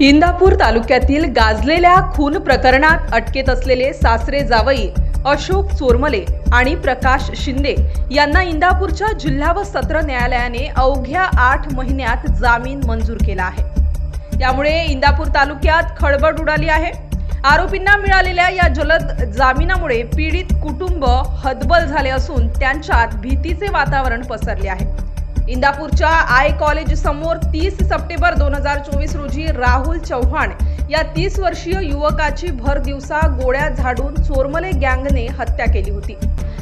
इंदापूर तालुक्यातील गाजलेल्या खून प्रकरणात अटकेत असलेले सासरे जावई अशोक चोरमले आणि प्रकाश शिंदे यांना इंदापूरच्या जिल्हा व सत्र न्यायालयाने अवघ्या आठ महिन्यात जामीन मंजूर केला आहे. त्यामुळे इंदापूर तालुक्यात खळबळ उडाली आहे. आरोपींना मिळालेल्या या जलद जामिनामुळे पीडित कुटुंब हतबल झाले असून त्यांच्यात भीतीचे वातावरण पसरले आहे. इंदापूरच्या आय कॉलेज समोर तीस सप्टेंबर दोन हजार चोवीस रोजी राहुल चव्हाण या तीस वर्षीय युवकाची भर दिवसा गोळ्या झाडून चोरमले गँगने हत्या केली होती.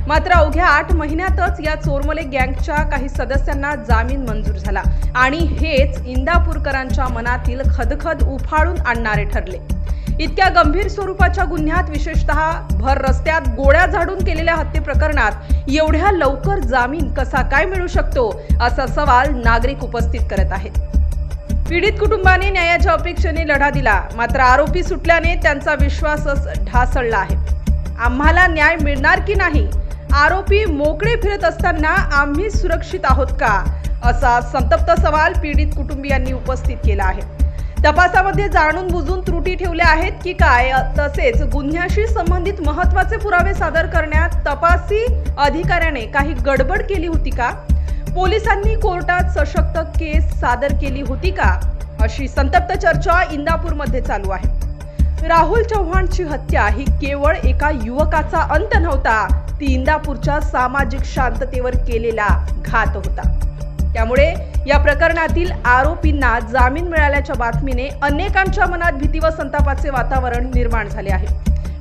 मात्र अवघ्या आठ महिन्यातच या चोरमले गँगच्या काही सदस्यांना जामीन मंजूर झाला आणि हेच इंदापूरकरांच्या मनातील खदखद उफाळून आणणारे ठरले. इतक्या गंभीर स्वरूपाच्या गुन्ह्यात विशेषतः भर रस्त्यात गोळ्या झाडून केलेल्या हत्ये प्रकरणात एवढ्या लवकर जामीन कसा काय मिळू शकतो असा सवाल नागरिक उपस्थित करत आहेत. पीडित कुटुंबाने न्यायाच्या अपेक्षेने लढा दिला मात्र आरोपी सुटल्याने त्यांचा विश्वासच ढासळला आहे. आम्हाला न्याय मिळणार की नाही? आरोपी मोकळे फिरत असताना आम्ही सुरक्षित आहोत का? असा संतप्त सवाल पीडित कुटुंबियांनी उपस्थित केला आहे. तपासामध्ये जाणून बुजून त्रुटी ठेवल्या आहेत की काय? तसेच गुन्ह्याशी संबंधित महत्त्वाचे पुरावे सादर करण्यात तपासी अधिकाऱ्याने काही गडबड केली होती का? पोलिसांनी कोर्टात सशक्त केस सादर केली होती का? अशी संतप्त चर्चा इंदापूरमध्ये चालू आहे. राहुल चव्हाणची हत्या ही केवळ एका युवकाचा अंत नव्हता ती इंदापूरच्या सामाजिक शांततेवर केलेला घात होता. त्यामुळे या प्रकरणातील आरोपींना जामीन मिळाल्याच्या बातमीने अनेकांच्या मनात भीती व संतापाचे वातावरण निर्माण झाले आहे.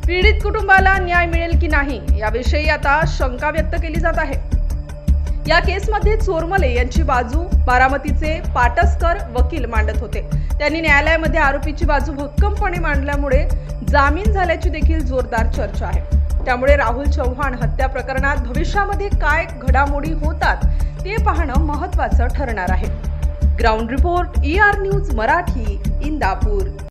पीडित कुटुंबाला न्याय मिळेल की नाही याविषयी आता शंका व्यक्त केली जात आहे. या केसमध्ये चोरमले यांची बाजू बारामतीचे पाटसकर वकील मांडत होते. त्यांनी न्यायालयामध्ये आरोपीची बाजू भक्कमपणे मांडल्यामुळे जामीन झाल्याची देखील जोरदार चर्चा आहे. त्यामुळे राहुल चव्हाण हत्या प्रकरणात भविष्यामध्ये काय घडामोडी होतात ते पाहणं महत्त्वाचं ठरणार आहे. Ground report E R news Marathi Indapur.